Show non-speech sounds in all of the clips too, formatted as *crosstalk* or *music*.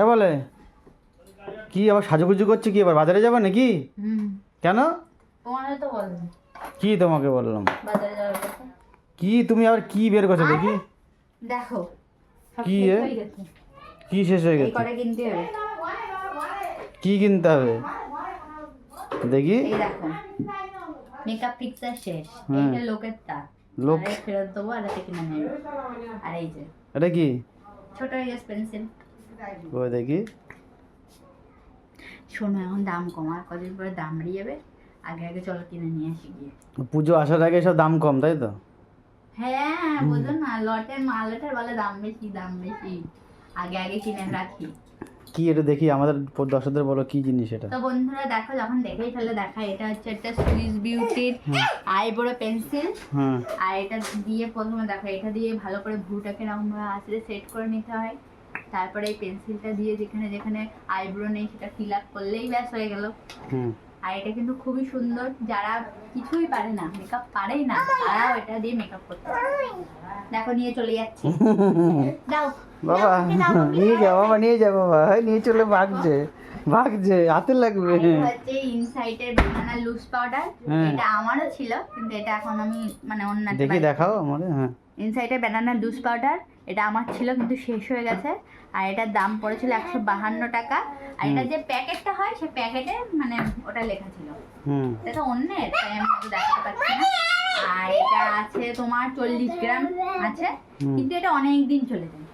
এ বলে কি আবার সাজুগুজু করছে কি এবার বাজারে যাবে নাকি? কেন? কি তোমাকে বললাম? কি তুমি আবার কি বের করছ দেখি? দেখো কি কি শেষ হয়ে গেছে? কি কিনতে হবে? দেখি। মেকআপ শেষ। হ্যাঁ। লোকের তা লোক ফেরত দেবো আর এটা কিনে নেবে। আর এই যে এটা কি? ছোট পেন্সিল ও দেখি। শোনো এখন দাম কদিন পরে দাম যাবে। আগে আগে চলো কিনে নিয়ে আসি গিয়ে। পুজো আসার আগে সব দাম কম তাই তো? হ্যাঁ বোঝো না লটের মালটার বলে দাম বেশি দাম বেশি। আগে আগে কিনে রাখি। কি এটা দেখি? আমাদের দর্শকদের বলো কি জিনিস এটা? তো বন্ধুরা দেখো যখন দেখেই ফেলে দেখা এটা হচ্ছে একটা সুইস বিউটির আইব্রো পেন্সিল হ্যাঁ আর এটা দিয়ে প্রথমে দেখো এটা দিয়ে ভালো করে ভ্রুটাকে এরকম ভাবে আসলে সেট করে নিতে হয়। তারপরে এই পেন্সিলটা দিয়ে যেখানে যেখানে আইব্রো নেই সেটা ফিল আপ করলেই ব্যাস হয়ে গেল। হুম। আর এটা কিন্তু খুবই সুন্দর। যারা কিছুই পারে না মেকআপ পারেই না তারাও এটা দিয়ে মেকআপ করতে দেখো নিয়ে চলে যাচ্ছে। দাও *laughs* বাবা। নিয়ে যাও বাবা নিয়ে যাও বাবা। নিয়ে চলে ভাগছে ভাগছে হাতে লাগবে। হচ্ছে ইনসাইটের বানানা লুজ পাউডার। এটা আমারও ছিল কিন্তু এটা এখন আমি মানে অন্য দেখি দেখাও আমার হ্যাঁ। ইনসাইটের ব্যানানা লুজ পাউডার এটা আমার ছিল কিন্তু শেষ হয়ে গেছে। আর এটার দাম পড়েছিল একশো বাহান্ন টাকা। আর এটা যে প্যাকেটটা হয় সে প্যাকেটে মানে ওটা লেখা ছিল। এটা তো অন্যের তাই আমি একটু দেখাতে পারছি না। আর এটা আছে তোমার চল্লিশ গ্রাম আছে কিন্তু এটা অনেক দিন চলে যায়।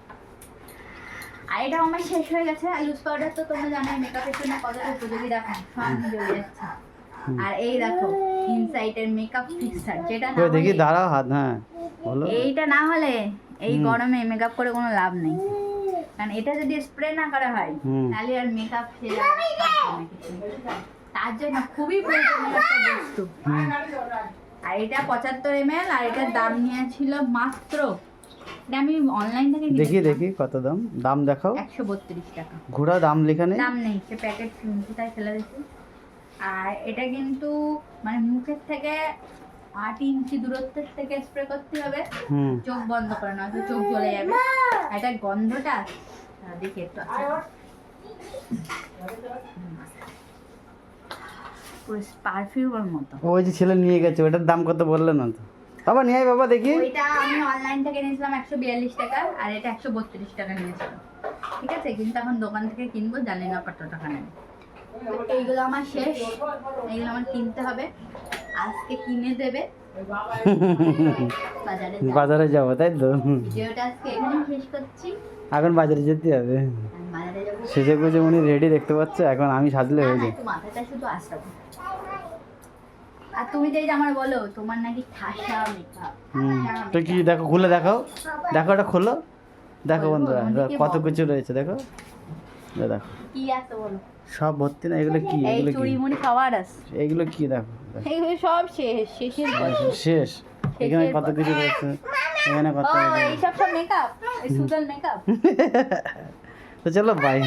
আর এটা আমার শেষ হয়ে গেছে আর লুজ পাউডার তো তোমরা জানো মেকআপের জন্য কতটা উপযোগী সব যাচ্ছে। আর এই দেখো ইনসাইটের মেকআপ ফিক্সার যেটা না দেখি হাত হ্যাঁ এইটা না হলে এই গরমে মেকআপ করে কোনো লাভ নেই। কারণ এটা যদি স্প্রে না করা হয় তাহলে আর মেকআপ তার জন্য খুবই প্রয়োজনীয় একটা বস্তু। আর এটা পঁচাত্তর এম আর এটার দাম নিয়েছিল মাত্র এটা আমি অনলাইন থেকে দেখি দেখি কত দাম? দাম দেখাও। একশো বত্রিশ টাকা। ঘোড়া দাম লেখা নেই দাম নেই সে প্যাকেট কোথায় ফেলে দিয়েছি। আর এটা কিন্তু মানে মুখের থেকে আট ইঞ্চি দূরত্বের থেকে স্প্রে করতে হবে। হুম। চোখ বন্ধ করে নয়তো চোখ জ্বলে যাবে। এটার গন্ধটা আহ, দেখি একটু পারফিউমের মতো। ওই যে ছেলে নিয়ে গেছে ওটার দাম কত বললে না তো? বাবা নিয়ে আয় বাবা দেখি। ওইটা আমি অনলাইন থেকে নিয়েছিলাম একশো বিয়াল্লিশ টাকা আর এটা একশো বত্রিশ টাকা নিয়েছিলাম। ঠিক আছে? কিন্তু এখন দোকান থেকে কিনবো জানি না কত টাকা নেবে। এইগুলো আমার শেষ। এইগুলো আমার কিনতে হবে। আজকে কিনে দেবে। বাজারে যাব। তাই তো? এখন বাজারে যেতে হবে। বাজারে সেজে গুজে উনি রেডি দেখতে পাচ্ছে এখন আমি সাজলে হয়ে যায় মাথাটা শুধু আশ্রাবো আর তুমি যে আমার বলো তোমার নাকি ঠাসা মেকআপ হুম তো কি দেখো খুলে দেখাও। দেখো ওটা খোলো। দেখো বন্ধুরা কত কিছু রয়েছে দেখো। এই দেখো। কি আছে বলো? সব ভর্তি না এগুলো কি? এগুলো কি? চুড়ি মুড়ি খাওয়ার আছে। এগুলো কি দেখো? দেখো। এইগুলো সব শেষ শেষের শেষ। এখানে কত কিছু রয়েছে? এখানে কত এইসব সব মেকআপ এই সুগার মেকআপ *laughs* তো চলো বাই।